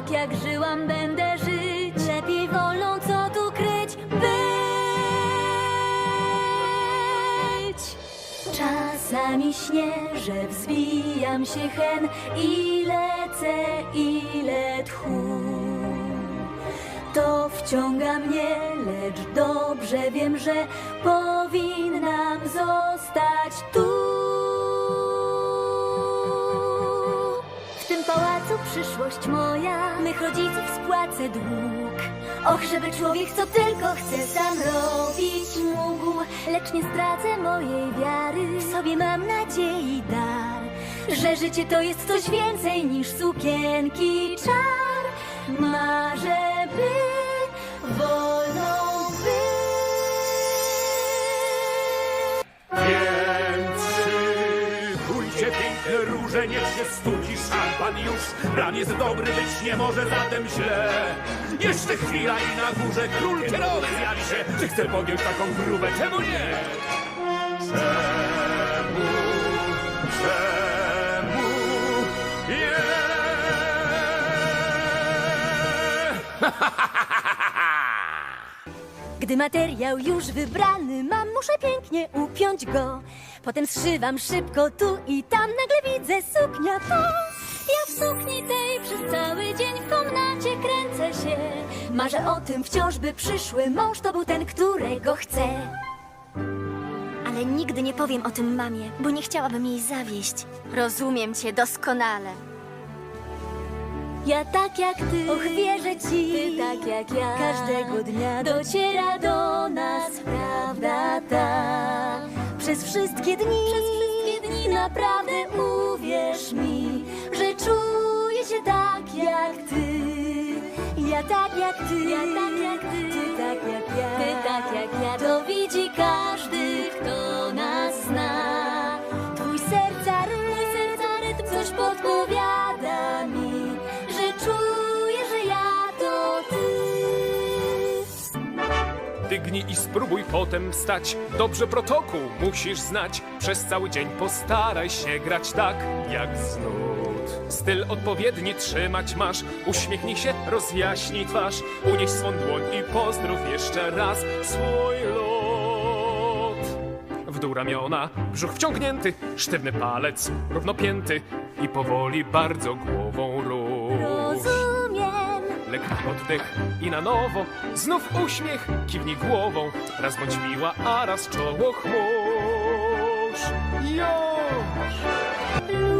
tak jak żyłam, będę żyć. Lepiej wolną, co tu kryć, być. Czasami śnię, że wzbijam się hen i lecę, ile tchu. To wciąga mnie, lecz dobrze wiem, że powinnam zostać tu. Tym pałacu przyszłość moja, mych rodziców spłacę dług. Och, żeby człowiek co tylko chce sam robić mógł, lecz nie zdradzę mojej wiary. W sobie mam nadziei dar, że życie to jest coś więcej niż sukienki czar. Marzę, by piękne róże, niech się studzi szampan już. Plan jest dobry, być nie może zatem źle. Jeszcze chwila i na górze król kierowy zjawi się. Czy chce podjąć taką próbę? Czemu nie? Czemu? Czemu? Nie? Gdy materiał już wybrany mam, muszę pięknie upiąć go. Potem zszywam szybko tu i tam, nagle widzę suknia to. Ja w sukni tej przez cały dzień w komnacie kręcę się. Marzę o tym wciąż, by przyszły mąż to był ten, którego chcę. Ale nigdy nie powiem o tym mamie, bo nie chciałabym jej zawieść. Rozumiem cię doskonale. Ja tak jak ty, och wierzę ci, ty tak jak ja. Każdego dnia dociera do nas prawda ta. Przez wszystkie dni, przez wszystkie dni naprawdę uwierz mi, że czuję się tak jak ty. Ja tak jak ty, ja tak jak ty, ty tak jak ja, ty tak jak ja. To widzi każdy, kto nas zna. Twój serca rytm, twój serca rytm coś podpowiada Dygnij i spróbuj potem wstać. Dobrze protokół musisz znać. Przez cały dzień postaraj się grać tak, jak z nut. Styl odpowiedni trzymać masz. Uśmiechnij się, rozjaśnij twarz. Unieś swą dłoń i pozdrów jeszcze raz swój lot. W dół ramiona, brzuch wciągnięty, sztywny palec, równopięty i powoli bardzo głową rusz. Lekki oddech i na nowo Znów uśmiech, kiwnij głową Raz bądź miła, a raz czoło chmurz Już! Lubię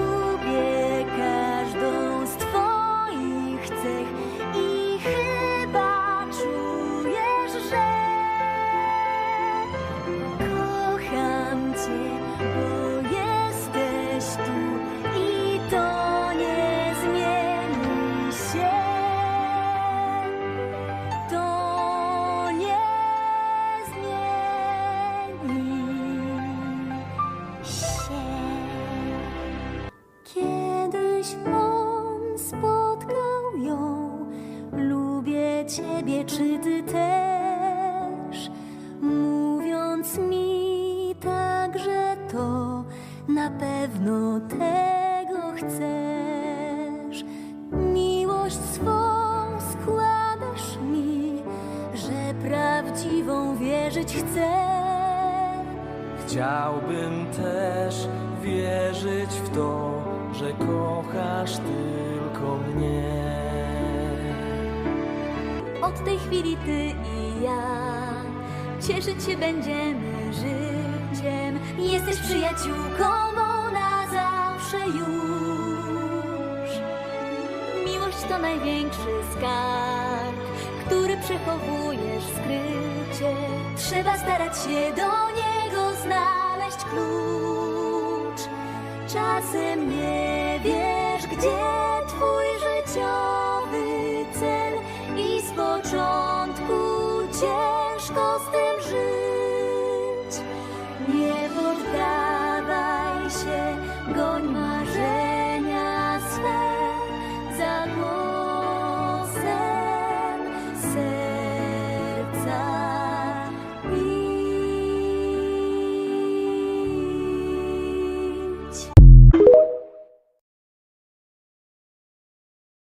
Kiedyś on spotkał ją. Lubię ciebie, czy ty też? Mówiąc mi także to, na pewno tego chcesz. Miłość swą składasz mi, że prawdziwą wierzyć chcę. Chciałbym też wierzyć w to, że kochasz tylko mnie. Od tej chwili ty i ja cieszyć się będziemy życiem. Jesteś przyjaciółką mą na zawsze już. Miłość to największy skarb, który przechowujesz skrycie. Trzeba starać się do niego znaleźć klucz. Czasem nie gdzie twój życiowy cel i z początku ciężko z tym żyć. Nie poddaj.